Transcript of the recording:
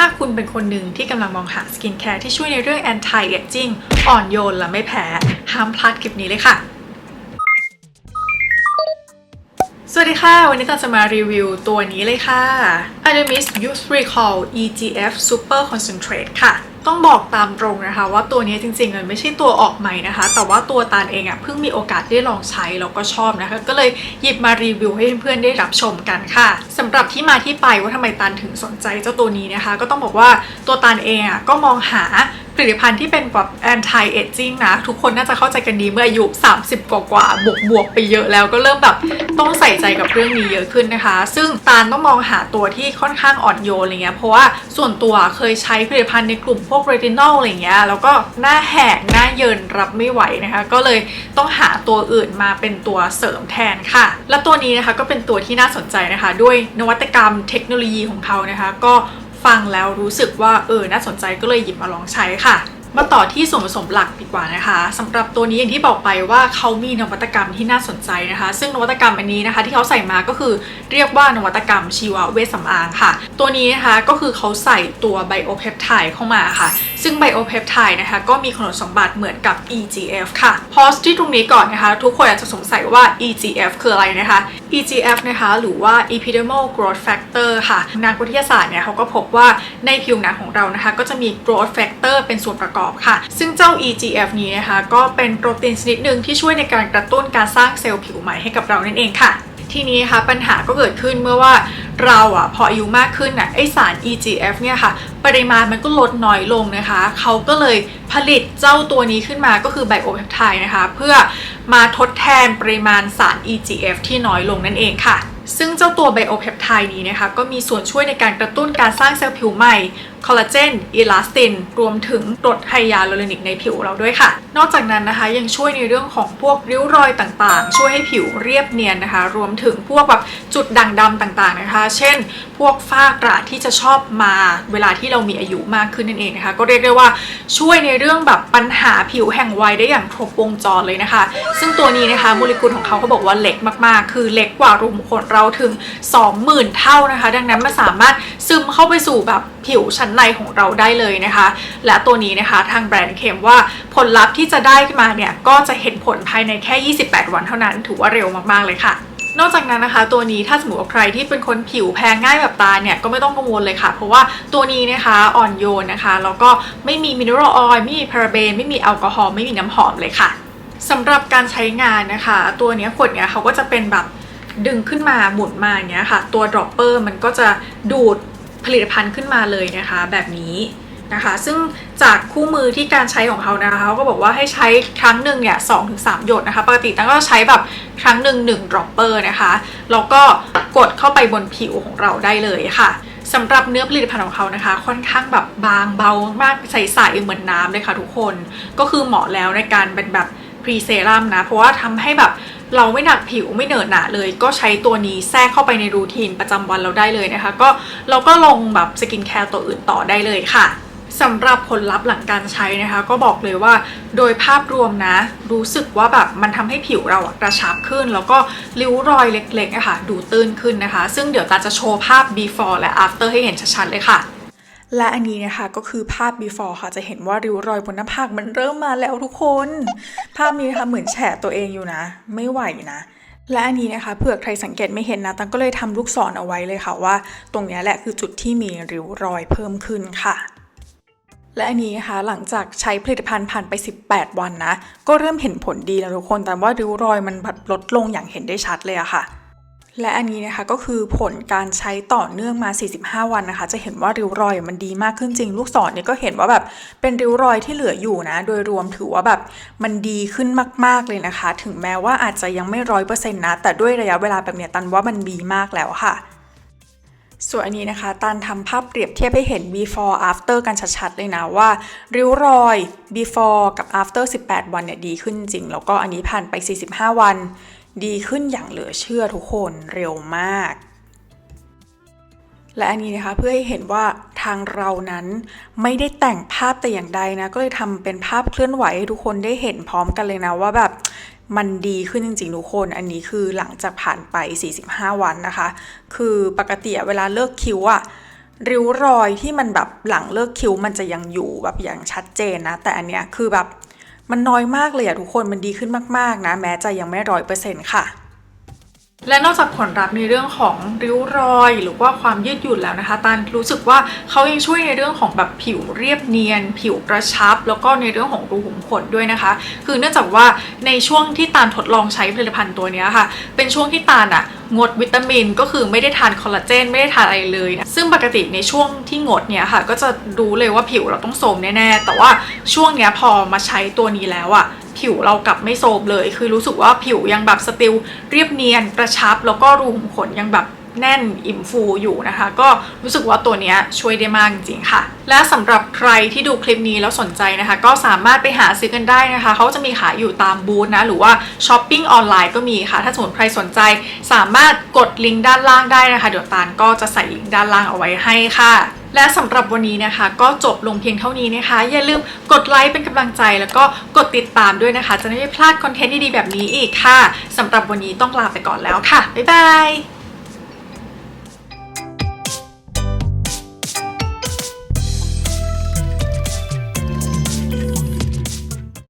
ถ้าคุณเป็นคนหนึ่งที่กำลังมองหาสกินแคร์ที่ช่วยในเรื่อง anti aging อ่อนโยนและไม่แพ้ ห้ามพลาดคลิปนี้เลยค่ะ สวัสดีค่ะ วันนี้เราจะมารีวิวตัวนี้เลยค่ะ Adamis Youth Recall EGF Super Concentrate ค่ะ ต้องบอกตามตรงนะคะ ว่าตัวนี้จริงๆมันไม่ใช่ตัวออกใหม่นะคะ แต่ว่าตัวตาลเองอะ่ะเพิ่งมีโอกาสได้ลองใช้แล้วก็ชอบนะคะ ก็เลยหยิบมารีวิวให้เพื่อนๆได้รับชมกันค่ะสำหรับที่มาที่ไปว่าทำไมตาลถึงสนใจเจ้าตัวนี้นะคะ ก็ต้องบอกว่าตัวตาลเองอะ่ะก็มองหา ผลิตภัณฑ์ที่เป็นแบบ anti aging นะ ทุกคนน่าจะเข้าใจกันดีเมื่ออายุ 30 กว่ากว่าบวกบวกไปเยอะแล้วก็เริ่มแบบต้องใส่ใจกับเรื่องนี้เยอะขึ้นนะคะ ซึ่งตาลต้องมองหาตัวที่ค่อนข้างอ่อนโยนอะไรเงี้ยเพราะว่าส่วนตัวเคยใช้ผลิตภัณฑ์ในกลุ่มพวก retinol อะไรเงี้ยแล้วก็หน้าแหกหน้าเยินรับไม่ไหวนะคะ ก็เลยต้องหาตัวอื่นมาเป็นตัวเสริมแทนค่ะ และตัวนี้นะคะก็เป็นตัวที่น่าสนใจนะคะ ด้วยนวัตกรรมเทคโนโลยีของเขานะคะ ก็ ฟังแล้วรู้สึกว่าเออน่าสนใจก็เลยหยิบมาลองใช้ค่ะมาต่อที่ส่วนผสมหลักดีกว่านะคะสำหรับตัวนี้อย่างที่บอกไปว่าเขามีนวัตกรรมที่น่าสนใจนะคะ ซึ่งนวัตกรรมอันนี้นะคะ ที่เขาใส่มาก็คือเรียกว่านวัตกรรมชีวเวชสำอางค่ะ ตัวนี้นะคะก็คือเขาใส่ตัวไบโอเพปไทด์เข้ามาค่ะซึ่งไบโอเพปไทด์นะคะก็มีคุณสมบัติเหมือนกับ EGF ค่ะพอสที่ตรงนี้ก่อนนะคะทุกคนอาจจะสงสัยว่า EGF คืออะไรนะคะ EGF นะคะหรือว่า Epidermal Growth Factor ค่ะนักวิทยาศาสตร์เนี่ยเขาก็พบว่าในผิวหนังของเรานะคะก็จะมี growth factor เป็นส่วนประกอบค่ะ ซึ่งเจ้า EGF นี้นะคะก็เป็นโปรตีนชนิดหนึ่งที่ช่วยในการกระตุ้นการสร้างเซลล์ผิวใหม่ให้กับเรานั่นเองค่ะ ทีนี้นะคะปัญหาก็เกิดขึ้นเมื่อว่า เราอะพออายุมากขึ้นน่ะไอสาร EGF เนี่ยค่ะ ปริมาณมันก็ลดน้อยลงนะคะ เขาก็เลยผลิตเจ้าตัวนี้ขึ้นมาก็คือไบโอเพปไทด์นะคะ เพื่อมาทดแทนปริมาณสาร EGF ที่น้อยลงนั่นเองค่ะซึ่งเจ้าตัวไบโอเพปไทด์นี้นะคะก็มีส่วนช่วยในการกระตุ้นการสร้างเซลล์ผิวใหม่ คอลลาเจนอิลาสติน รวมถึงกรดไฮยาลูโรนิกในผิวเราด้วยค่ะ นอกจากนั้นนะคะยังช่วยในเรื่องของพวกริ้วรอยต่างๆ ช่วยให้ผิวเรียบเนียนนะคะ รวมถึงพวกแบบจุดด่างดำต่างๆนะคะ เช่น พวกฝ้ากระที่จะชอบมาเวลาที่เรามีอายุมากขึ้นนั่นเองนะคะ ก็เรียกได้ว่าช่วยในเรื่องแบบปัญหาผิวแห่งวัยได้อย่างครบวงจรเลยนะคะ ซึ่งตัวนี้นะคะโมเลกุลของเขาเขาบอกว่าเล็กมากๆ คือเล็กกว่ารูขุมขนเราถึง 20,000 เท่านะคะ ดังนั้นมันสามารถซึมเข้าไปสู่แบบ ผิวชั้นในของเราได้เลยนะคะ และตัวนี้นะคะทางแบรนด์เคมว่าผลลัพธ์ที่จะได้มาเนี่ยก็จะเห็นผลภายในแค่ 28 วันเท่านั้นถือว่าเร็วมากๆเลยค่ะนอกจากนั้นนะคะ ตัวนี้ถ้าสมมติว่าใครที่เป็นคนผิวแพ้ง่ายแบบตาเนี่ยก็ไม่ต้องกังวลเลยค่ะ เพราะว่าตัวนี้นะคะอ่อนโยนนะคะแล้วก็ไม่มีมินเนอรัลออยล์ไม่มีพาราเบน ไม่มีแอลกอฮอล์ไม่มีน้ำหอมเลยค่ะสำหรับการใช้งานนะคะ ตัวนี้ขวดเนี้ยเขาก็จะเป็นแบบดึงขึ้นมาหมุนมาอย่างเงี้ยค่ะ ตัวดรอปเปอร์มันก็จะดูด ผลิตภัณฑ์ขึ้นมาเลยนะคะแบบนี้นะคะ ซึ่งจากคู่มือที่การใช้ของเขานะคะเขาก็บอกว่าให้ใช้ครั้งหนึ่งเนี่ยสองถึงสามหยดนะคะ ปกติตั้งก็ใช้แบบครั้งหนึ่งหนึ่งดรอปเปอร์นะคะแล้วก็กดเข้าไปบนผิวของเราได้เลยค่ะสำหรับเนื้อผลิตภัณฑ์ของเขานะคะ ค่อนข้างแบบบางเบามากใสๆเหมือนน้ำเลยค่ะทุกคน ก็คือเหมาะแล้วในการเป็นแบบ พรีเซรั่มนะ เพราะว่าทำให้แบบเราไม่หนักผิวไม่เหนอะหนะเลย ก็ใช้ตัวนี้แทรกเข้าไปในรูทีนประจำวันเราได้เลยนะคะ ก็เราก็ลงแบบสกินแคร์ตัวอื่นต่อได้เลยค่ะสำหรับผลลัพธ์หลังการใช้นะคะ ก็บอกเลยว่าโดยภาพรวมนะ รู้สึกว่าแบบมันทำให้ผิวเราอะกระชับขึ้น แล้วก็ริ้วรอยเล็กๆอะค่ะดูตื้นขึ้นนะคะ ซึ่งเดี๋ยวตาจะโชว์ภาพ before และ after ให้เห็นชัดๆเลยค่ะ และอันนี้นะคะก็คือภาพ before ค่ะจะเห็นว่าริ้วรอยบนหน้าผากมันเริ่มมาแล้วทุกคน ภาพนี้นะคะเหมือนแฉะตัวเองอยู่นะ ไม่ไหวนะและอันนี้นะคะเผื่อใครสังเกตไม่เห็นนะ ตังก็เลยทำลูกศรเอาไว้เลยค่ะว่า ตรงนี้แหละคือจุดที่มีริ้วรอยเพิ่มขึ้นค่ะ และอันนี้นะคะหลังจากใช้ผลิตภัณฑ์ผ่านไป 18 วันนะ ก็เริ่มเห็นผลดีแล้วทุกคน แต่ว่าริ้วรอยมันลดลงอย่างเห็นได้ชัดเลยอะค่ะ และอันนี้นะคะก็คือผลการใช้ต่อเนื่องมา 45 วันนะคะ จะเห็นว่าริ้วรอยมันดีมากขึ้นจริง ลูกศรเนี่ยก็เห็นว่าแบบเป็นริ้วรอยที่เหลืออยู่นะ โดยรวมถือว่าแบบมันดีขึ้นมาก ๆเลยนะคะ ถึงแม้ว่าอาจจะยังไม่ร้อยเปอร์เซ็นต์นะ แต่ด้วยระยะเวลาแบบเนี้ยตันว่ามันดีมากแล้วค่ะส่วนอันนี้นะคะตันทำภาพเปรียบเทียบให้เห็น before after กันชัดๆเลยนะว่า ริ้วรอย before กับ after 18 วันเนี่ยดีขึ้นจริง แล้วก็อันนี้ผ่านไป 45 วัน ดีขึ้นอย่างเหลือเชื่อทุกคนเร็วมาก และอันนี้นะคะเพื่อให้เห็นว่าทางเรานั้นไม่ได้แต่งภาพแต่อย่างใดนะ ก็เลยทำเป็นภาพเคลื่อนไหวให้ทุกคนได้เห็นพร้อมกันเลยนะว่าแบบมันดีขึ้นจริงๆ ทุกคน อันนี้คือหลังจากผ่านไป 45 วันนะคะ คือปกติเวลาเลิกคิ้วอะริ้วรอยที่มันแบบหลังเลิกคิ้วมันจะยังอยู่แบบอย่างชัดเจนนะ แต่อันเนี้ยคือแบบ มันน้อยมากเลยอะทุกคนมันดีขึ้นมากๆนะ แม้จะยังไม่ร้อยเปอร์เซ็นต์ค่ะและนอกจากผลลัพธ์ในเรื่องของริ้วรอย หรือว่าความยืดหยุ่นแล้วนะคะตานรู้สึกว่าเขายังช่วยในเรื่องของแบบผิวเรียบเนียน ผิวกระชับ แล้วก็ในเรื่องของรูขุมขนด้วยนะคะ คือเนื่องจากว่าในช่วงที่ตาลทดลองใช้ผลิตภัณฑ์ตัวนี้ค่ะ เป็นช่วงที่ตาลอะงดวิตามินก็คือไม่ได้ทานคอลลาเจนไม่ได้ทานอะไรเลยนะซึ่งปกติในช่วงที่งดเนี่ยค่ะ ก็จะรู้เลยว่าผิวเราต้องโทรมแน่ๆ แต่ว่าช่วงเนี้ยพอมาใช้ตัวนี้แล้วอะผิวเรากลับไม่โทรมเลย คือรู้สึกว่าผิวยังแบบสติลเรียบเนียนกระชับแล้วก็รูขุมขนยังแบบ แน่นอิ่มฟูอยู่นะคะ ก็รู้สึกว่าตัวนี้ช่วยได้มากจริงๆค่ะ และสำหรับใครที่ดูคลิปนี้แล้วสนใจนะคะ ก็สามารถไปหาซื้อกันได้นะคะ เขาจะมีขายอยู่ตามบูธนะ หรือว่าช้อปปิ้งออนไลน์ก็มีค่ะ ถ้าสมมติใครสนใจสามารถกดลิงก์ด้านล่างได้นะคะเดี๋ยวตาลก็จะใส่ลิงก์ด้านล่างเอาไว้ให้ค่ะและสำหรับวันนี้นะคะ ก็จบลงเพียงเท่านี้นะคะ อย่าลืมกดไลค์เป็นกำลังใจ แล้วก็กดติดตามด้วยนะคะ จะไม่พลาดคอนเทนต์ดีๆแบบนี้อีกค่ะสำหรับวันนี้ต้องลาไปก่อนแล้วค่ะ บ๊ายบาย